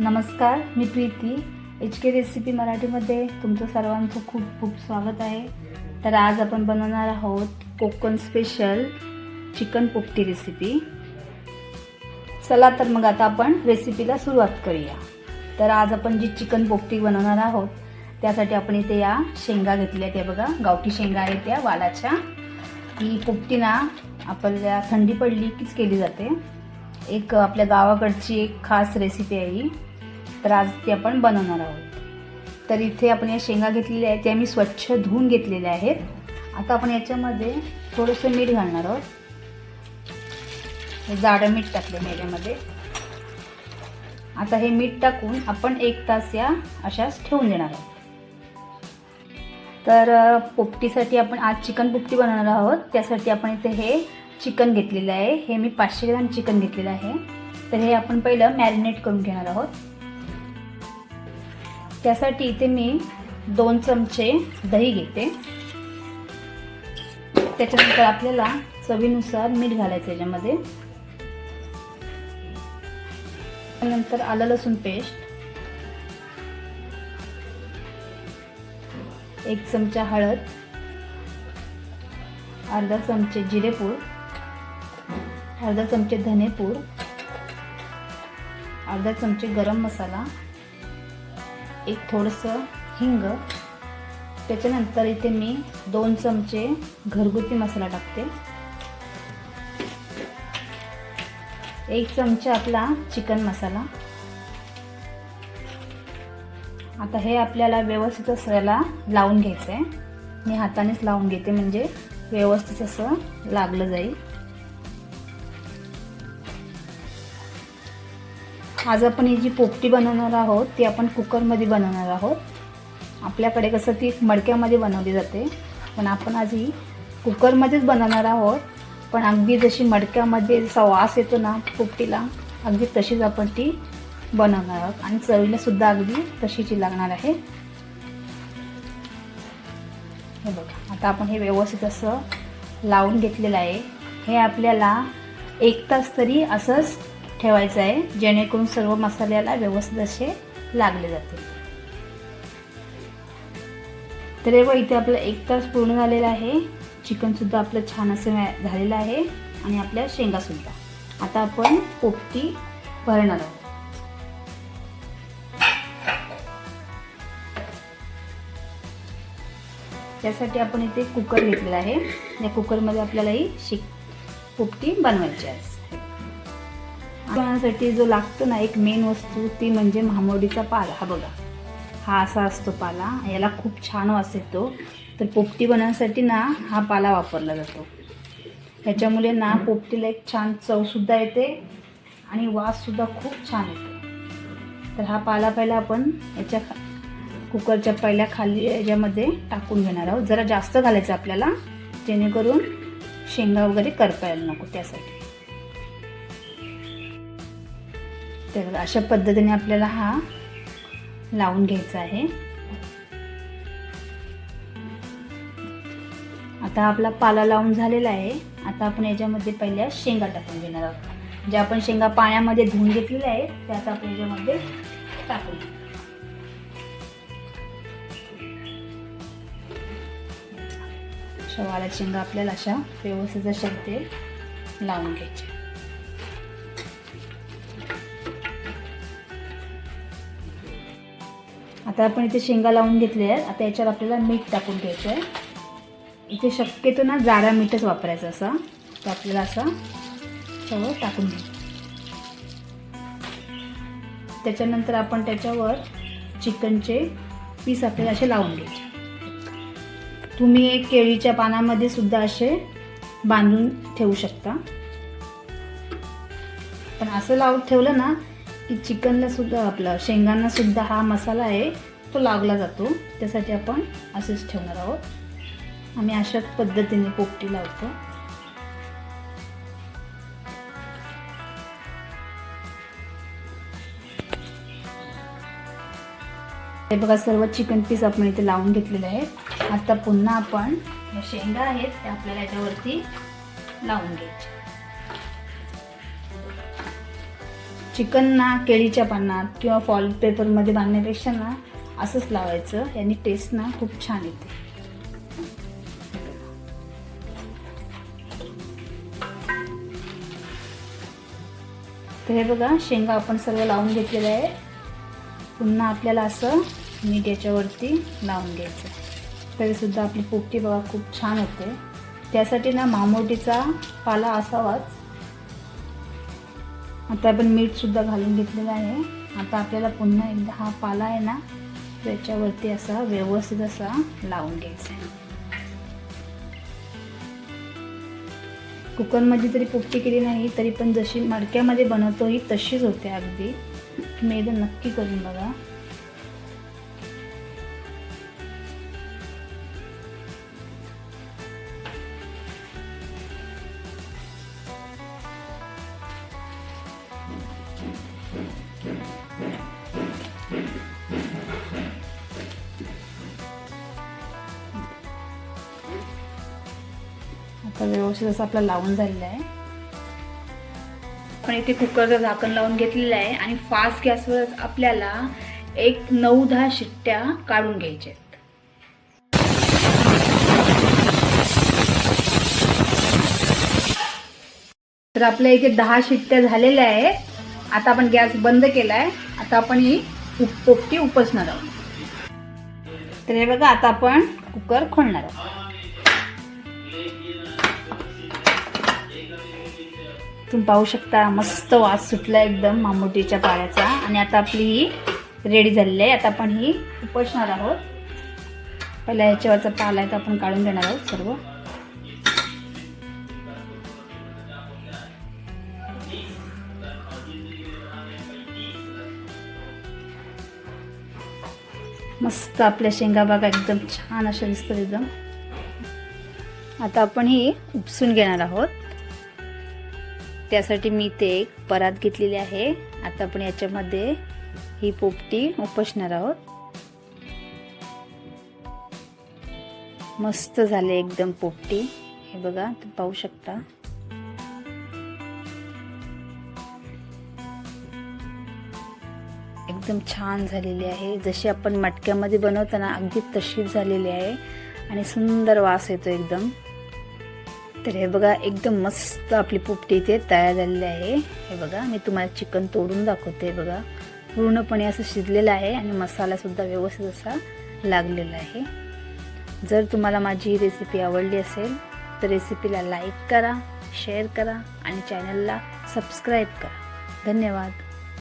नमस्कार मी Preeti. H K recipe मराठीमध्ये तुमचं सर्वांचं खूप खूप स्वागत आहे. तर आज आपण बनवणार आहोत Konkan special chicken popti recipe चला तर मग आता आपण रेसिपीला सुरुवात करूया. तर आज आपण जी चिकन पोपटी बनवणार आहोत त्यासाठी आपण इथे या शेंगा घेतल्या त्या बघा. गावठी शेंगा आहेत त्या वालाच्या. ही पोपटी ना आपल्याला थंडी पडली कीच केली जाते. एक आपल्या गावाकडची एक खास रेसिपी आहे ही. तर आज ती आपण बनवणार आहोत. तर इथे आपण या शेंगा घेतलेल्या आहेत त्या मी स्वच्छ धुवून घेतलेल्या आहेत. आता आपण याच्यामध्ये थोडंसं मीठ घालणार आहोत. जाडं मीठ टाकलं मी याच्यामध्ये. आता हे मीठ टाकून आपण एक तास या अशाच ठेवून देणार आहोत. तर पोपटीसाठी आपण आज चिकन पोपटी बनवणार आहोत. त्यासाठी आपण इथे हे चिकन घेतलेलं आहे. हे मी पाचशे ग्राम चिकन घेतलेलं आहे. तर हे आपण पहिलं मॅरिनेट करून घेणार आहोत. त्यासाठी इथे मी दोन चमचे दही घेते. त्याच्यानंतर आपल्याला चवीनुसार मीठ घालायचं याच्यामध्ये. नंतर आलं लसूण पेस्ट. एक चमचा हळद. अर्धा चमचे जिरेपूड. अर्धा चमचे धनेपूड अर्धा चमचे गरम मसाला एक थोडंसं हिंग. त्याच्यानंतर इथे मी दोन चमचे घरगुती मसाला टाकते. एक चमचा आपला चिकन मसाला. आता हे आपल्याला व्यवस्थित असं लावून घ्यायचं आहे मी हातानेच लावून घेते म्हणजे व्यवस्थित असं लागलं जाईल. आज आपण ही जी पोपटी बनवणार आहोत ती आपण कुकरमध्ये बनवणार आहोत. आपल्याकडे कसं ती मडक्यामध्ये बनवली जाते. पण आपण आज ही कुकरमध्येच बनवणार आहोत. पण अगदी जशी मडक्यामध्ये जसा वास येतो ना पोपटीला अगदी तशीच आपण ती बनवणार आहोत. आणि चवीलासुद्धा अगदी तशीची लागणार आहे. हे बघा आता आपण हे व्यवस्थित असं लावून घेतलेलं आहे. हे आपल्याला एक तास तरी असंच ठेवायचं आहे जेणेकरून सर्व मसाल्याला व्यवस्थित असे लागले जातील. तर हे इथे आपलं एक तास पूर्ण झालेला आहे. चिकनसुद्धा आपलं छान असं झालेलं आहे. आणि आपल्या शेंगासुद्धा आता आपण पोपटी भरणार आहोत. त्यासाठी आपण इथे कुकर घेतलेला आहे. या कुकरमध्ये आपल्याला ही शिक पोपटी बनवायची आहे. बनवण्यासाठी जो लागतो ना एक मेन वस्तू ती म्हणजे महामोडीचा पाला. हा बघा. हा असा असतो पाला. याला खूप छान वास येतो. तर पोपटी बनवण्यासाठी ना हा पाला वापरला जातो. ह्याच्यामुळे ना पोपटीला एक छान चवसुद्धा येते आणि वाससुद्धा खूप छान येतो. तर हा पाला पहिला आपण याच्या खा- कुकरच्या पहिल्या खाली याच्यामध्ये टाकून घेणार आहोत. जरा जास्त घालायचं आपल्याला. जेणेकरून शेंगा वगैरे करपायला नको त्यासाठी. तर अशा पद्धतीने आपल्याला हा लावून घ्यायचा आहे. आता आपला पाला लावून झालेला आहे. आता आपण याच्यामध्ये पहिल्या शेंगा टाकून घेणार आहोत. ज्या आपण शेंगा पाण्यामध्ये धुवून घेतलेल्या आहेत त्या आता आपण याच्यामध्ये टाकून घेऊ. अशा शेंगा आपल्याला अशा व्यवस्थित अशा ते लावून घ्यायच्या. आता आपण इथे शेंगा लावून घेतले आहेत. आता याच्यावर आपल्याला मीठ टाकून घ्यायचं आहे इथे शक्यतो ना जाडा मीठच वापरायचं असा. तर आपल्याला असा सगळं टाकून घ्यायचं. त्याच्यानंतर आपण त्याच्यावर चिकनचे पीस आपल्याला असे लावून घ्यायचे. तुम्ही एक केळीच्या पानामध्ये सुद्धा असे बांधून ठेवू शकता. पण असं लावून ठेवलं ना चिकनला सुद्धा आपलं शेंगांना सुद्धा हा मसाला आहे तो लागला जातो. त्यासाठी आपण असेच ठेवणार आहोत. आम्ही अशाच पद्धतीने पोपटी लावतो. हे बघा सर्व चिकन पीस आपण इथे लावून घेतलेले आहेत. आता पुन्हा आपण शेंगा आहेत त्या आपल्याला याच्यावरती लावून घ्यायच्या. चिकन ना केळीच्या पानात किंवा फॉल पेपरमध्ये बांधण्यापेक्षा ना असंच लावायचं. याने टेस्ट ना खूप छान येते. तर हे बघा शेंगा आपण सर्व लावून घेतलेलं आहे पुन्हा आपल्याला असं मीठ याच्यावरती लावून घ्यायचं. तरीसुद्धा आपली पोपटी बघा खूप छान होते. त्यासाठी ना मामोटीचा पाला असावाच. आता आपण मीठसुद्धा घालून घेतलेलं आहे. आता आपल्याला पुन्हा एकदा हा पाला आहे ना त्याच्यावरती असा व्यवस्थित असा लावून घ्यायचा आहे. कुकरमध्ये जरी पोपटी केली नाही तरी पण जशी मडक्यामध्ये बनवतो ही तशीच होते अगदी. तुम्ही एकदा नक्की करून बघा. व्यवस्थित असं आपलं लावून झालेलं आहे. आपण इथे कुकरचं झाकण लावून घेतलेलं आहे आणि फास्ट गॅसवर आपल्याला एक नऊ दहा शिट्ट्या काढून घ्यायच्या आहेत. तर आपल्या इथे दहा शिट्ट्या झालेल्या आहेत. आता आपण गॅस बंद केलाय. आता आपण ही उप- पोपटी उपसणार आहोत. तर हे बघा आता आपण कुकर खोलणार आहोत. तुम्ही पाहू शकता मस्त वास सुटला एकदम मामुटीच्या पाळ्याचा आणि आता आपली ही रेडी झालेली आहे. आता आपण ही उपसणार आहोत. पहिला ह्याच्यावरचा पाला आहे तो आपण काढून देणार आहोत सर्व. मस्त आपल्या शेंगा बागा एकदम छान अशा दिसतात एकदम. आता आपण ही उपसून घेणार आहोत. त्यासाठी मी ते एक परात घेतलेली आहे. आता आपण याच्यामध्ये ही पोपटी उपसणार आहोत. मस्त झाले एकदम पोपटी. हे बघा तुम्ही पाहू शकता. एकदम छान झालेली आहे. जशी आपण मटक्यामध्ये बनवताना अगदी तशीच झालेली आहे. आणि सुंदर वास येतो एकदम. तर हे बघा एकदम मस्त आपली पोपटी इथे तयार झालेली आहे. हे बघा मी तुम्हाला चिकन तोडून दाखवते. बघा पूर्णपणे असं शिजलेलं आहे आणि मसालासुद्धा व्यवस्थित असा लागलेला आहे. जर तुम्हाला माझी ही रेसिपी आवडली असेल तर रेसिपीला लाईक करा शेअर करा आणि चॅनलला सबस्क्राईब करा. धन्यवाद.